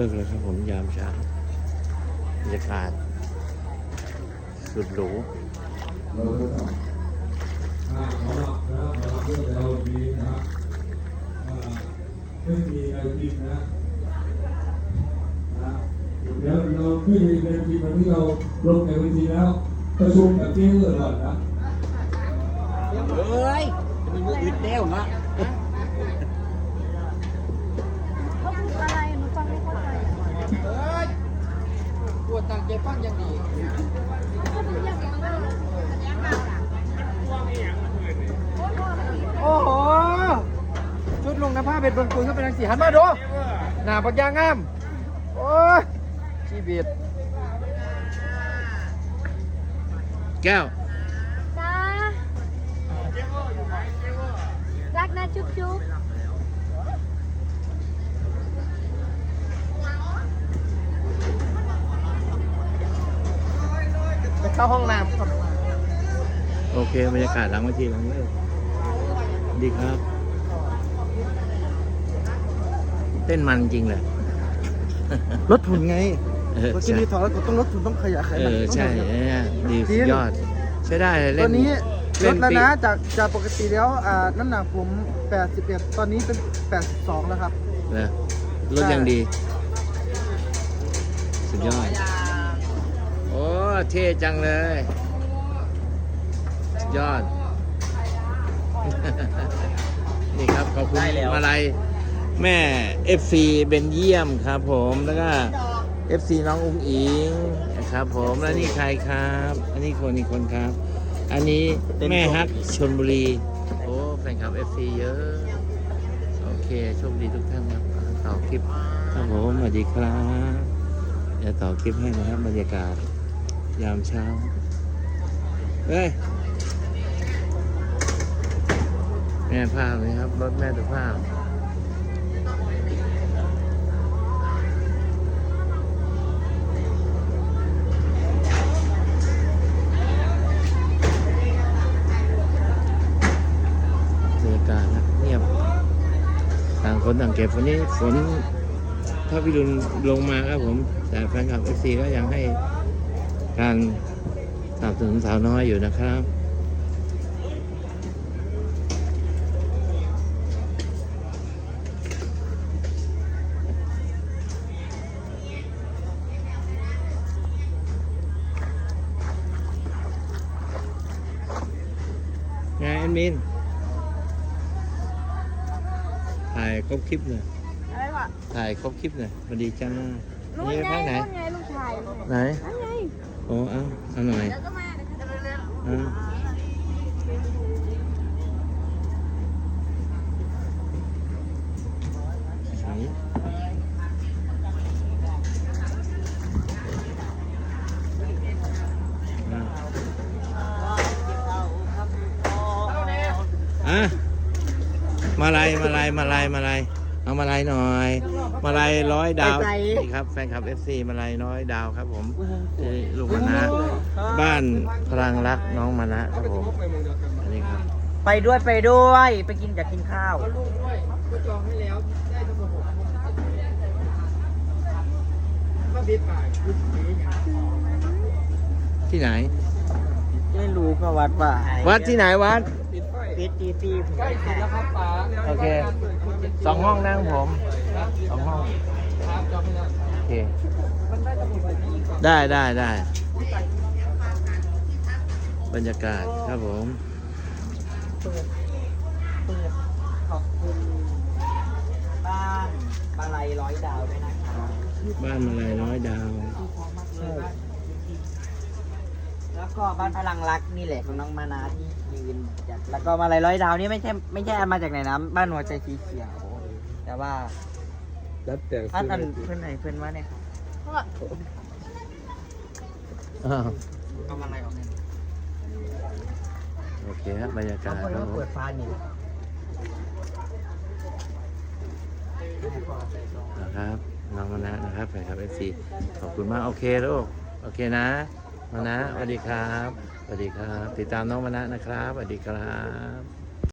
เลิกแล้วครับผมยามเช้าบรรยากาศสุดหรูเราจะทำอ่าขอรับนะขอรับเพื่อเราดีนะอ่าไม่มีอะไรจริงนะนะเดี๋ยวเราไม่มีในทีวันที่เราลงในวันทีแล้วประชุมกับเจ้าเออก่อนนะเอ้ยมันมืออึดแล้วนะ เขาพูดอะไรหนูฟังไม่เข้าใจ เอ้ยปวดตั้งใจฟังอย่างดี เขาพูดอย่างไรเลย โอ้โห ชุด ลงน้ำผ้าเป็นบนปืนก็เป็นรังสีหันมาดูหน้าปักยางงามโอ้ยชีวิตแก้วจ้ารักนะจุ๊บจุ๊บไปเข้าห้องน้ำครับโอเค บรรยากาศหลังเวทีหลังเลิกดีครับ เต้นมันจริงเลยลดทุนไงเออพอกินใช่ดีถอดแล้วก็ต้องลดทุนต้องขยะไขเอมันอต้องใช่ขยับเนี่ยดีจริสุงดยอด ใช้ได้เลยเล่ตอนน นี้ลเล่ดนแล้วปีนะจากจากปกติแล้วอ่าน้ำหนักผม 81 ตอนนี้เป็น 82 แล้วครับนะรถยังดี สุดยอด โอ้เท่จังเลย สุดยอด นี่ครับขอบคุณมาลัย แม่ FC เบนเยี่ยมครับผมแล้วก็ FC น้องอุ้งอิงนะครับผมแล้วนี่ใครครับ อันนี้คนอีกคนครับ อันนี้แม่ฮักชนบุรี โอ้แฟนคลับ FC เยอะ โอเคโชคดีทุกท่านครับต่อคลิปครับผมสวัสดีครับเดี๋ยวต่อคลิปให้นะครับบรรยากาศยามเช้าเฮ้ยแม่ภาพนี่ครับรถแม่สุภาพ ต่างเก็บวันนี้ฝนถ้าพิรุณลงมาครับผม แต่แฟนคลับเอฟซีก็ยังให้การสนับสนุนสาวน้อยอยู่นะครับไงแอดมิน ถ่ายครบคลิปเลยอะไรวะถ่ายครบคลิปเลยสวัสดีจ้านู่นนี่ไงภาคไหนนู่นไงลูกชายไหนนั่นไงโอ้เอาเอาหน่อยแล้วก็มาเดี๋ยวเขาจะเร็วเอาไหนอะ มาลายมาลายมาลายมาลายเอามาลายหน่อย มาลายร้อยดาวนี่ครับแฟนคลับ FC มาลายร้อยดาวครับ ผมเอ้ยลูกมานะบ้านพลังรักน้องมานะครับผมอันนี้ครับ ไปด้วยไปด้วยไปกินอยากกินข้าวที่ไหนไม่รู้ก็วัดว่าวัดที่ไหนวัด ปิดตีตีใกล้เสร็จแล้วครับป๋าโอเคสองห้องนั่งผมสองห้องโอเคได้ได้ได้บรรยากาศครับผมเปิดเปิดขอบคุณบ้านปลาไหลร้อยดาวด้วยนะครับบ้านมาลายร้อยดาวแล้วก็บ้านพลังรักนี่แหละของน้องมานาที่ยืนจัด แล้วก็มาลายร้อยดาวนี่ไม่ใช่ไม่ใช่เอามาจากไหนนะบ้านหัวใจสีเขียว แต่ว่าแล้วแต่อันอันเพื่อนไหนเพื่อนว่าเนี่ยครับเพราะว่าอ้าวเอามาอะไรออกเนี่ยโอเคครับบรรยากาเขาศเปิดครับว่าผมเปิดฟ้านี่นะครับน้องมานะนะครับแฟนคลับเอฟซีขอบคุณมากโอเคลูกโอเคนะ มานะสวัสดีครับสวัสดีครับ ติดตามน้องมานะนะครับสวัสดีครับ